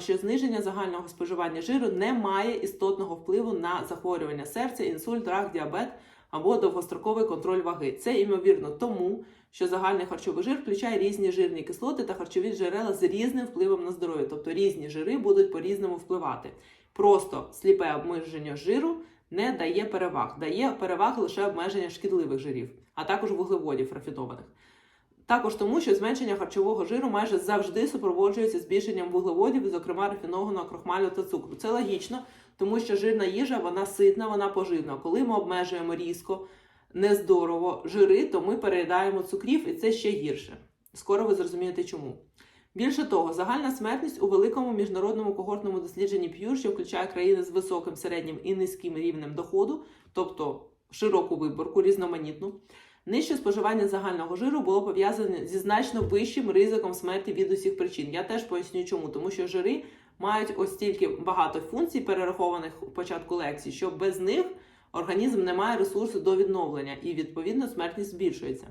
що зниження загального споживання жиру не має істотного впливу на захворювання серця, інсульт, рак, діабет або довгостроковий контроль ваги. Це ймовірно тому, що загальний харчовий жир включає різні жирні кислоти та харчові джерела з різним впливом на здоров'я, тобто різні жири будуть по-різному впливати. Просто сліпе обмеження жиру не дає переваг, дає переваги лише обмеження шкідливих жирів, а також вуглеводів рафінованих. Також тому, що зменшення харчового жиру майже завжди супроводжується збільшенням вуглеводів, зокрема рафінованого крохмалю та цукру. Це логічно, тому що жирна їжа вона ситна, вона поживна. Коли ми обмежуємо різко, нездорово жири, то ми переїдаємо цукрів, і це ще гірше. Скоро ви зрозумієте чому. Більше того, загальна смертність у великому міжнародному когортному дослідженні П'юр, що включає країни з високим, середнім і низьким рівнем доходу, тобто широку виборку, різноманітну, нижче споживання загального жиру було пов'язане зі значно вищим ризиком смерті від усіх причин. Я теж поясню, чому, тому що жири мають ось стільки багато функцій, перерахованих у початку лекції, що без них організм не має ресурсу до відновлення, і відповідно смертність збільшується.